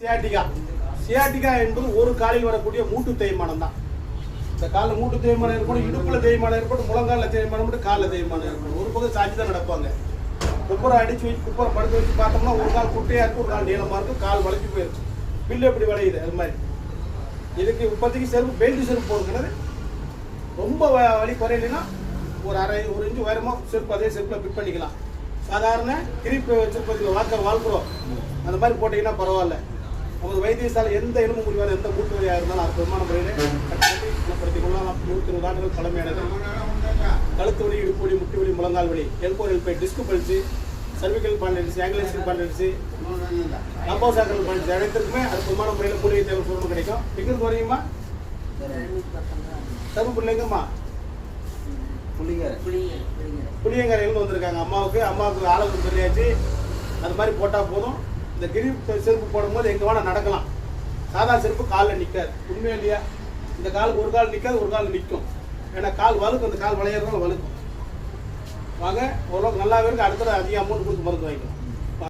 Sciatica. Sciatica என்பது ஒரு காலில் வரக்கூடிய மூட்டு தேய்மானம் தான். இந்த காலில் மூட்டு தேய்மானம் ஏற்படும் இடுப்புல தேய்மானம் ஏற்படும் முழங்காலில் தேய்மானம் மட்டும் காலில் தேய்மானம் ஏற்படும். ஒரு பக்கம் சாஞ்சி தான் நடப்பாங்க. குப்பரை அடிச்சு வச்சு குப்பரை படுத்து வச்சு பார்த்தோம்னா ஒரு கால் குட்டையா இருக்கும் ஒரு கால் நீளமா இருக்கும் கால் வளைஞ்சு போயிருக்கும். பில்லு எப்படி வளையுது? அது மாதிரி. இதுக்கு இப்போதைக்கு செருப்பு பெல்ட் செருப்பு போடுங்கிறது ரொம்ப வ- வலி குறையலைன்னா ஒரு அரை ஒரு இன்ச்சு உயரமோ செருப்பு அதே செருப்பில் ஃபிட் பண்ணிக்கலாம். சாதாரண கிரிப் வச்சிருப்பதில் வாக்க வாழ்க்கிறோம். அந்த மாதிரி போட்டிங்கன்னா பரவாயில்ல. நமது வைத்தியசாலை எந்த எலும்பு முறிவான எந்த மூட்டு வலியாக இருந்தாலும் அற்புதமான முறையில் குணப்படுத்திக் கொள்ளலாம் நூற்றி இருபது ஆண்டுகள் பழமையானது. கழுத்து வலி இடுப்பு வலி முட்டி வலி முழங்கால் வலி எல்போர் எல்பை டிஸ்க் பல்சி சர்விக்கல் பாண்டன்சி ஆங்கிலேஷன் பாண்டன்சி லம்போசாக்கல் பாண்டன்சி அனைத்திற்குமே அற்புதமான முறையில் மூலிகை தேவை சுரணும் கிடைக்கும். எங்கிருந்து வரீங்கம்மா தருப்பு பிள்ளைங்கம்மா புளியங்கரையிலிருந்து வந்திருக்காங்க. அம்மாவுக்கு அம்மாவுக்கு ஆளுக்கு சொல்லியாச்சு. அது மாதிரி போட்டால் போதும். இந்த கிரி செருப்பு போடும்போது எங்கே வேணால் நடக்கலாம். சாதா செருப்பு காலில் நிற்காது உண்மையா இல்லையா? இந்த காலுக்கு ஒரு கால் நிற்காது ஒரு கால் நிற்கும் ஏன்னா கால் வலுக்கும் அந்த கால் வளையறதுனால வலுக்கும் வாங்க ஓரளவுக்கு நல்லாவே இருக்குது அடுத்தது அதிக அமௌண்ட் கொடுத்து மருந்து வாங்கிக்கலாம்.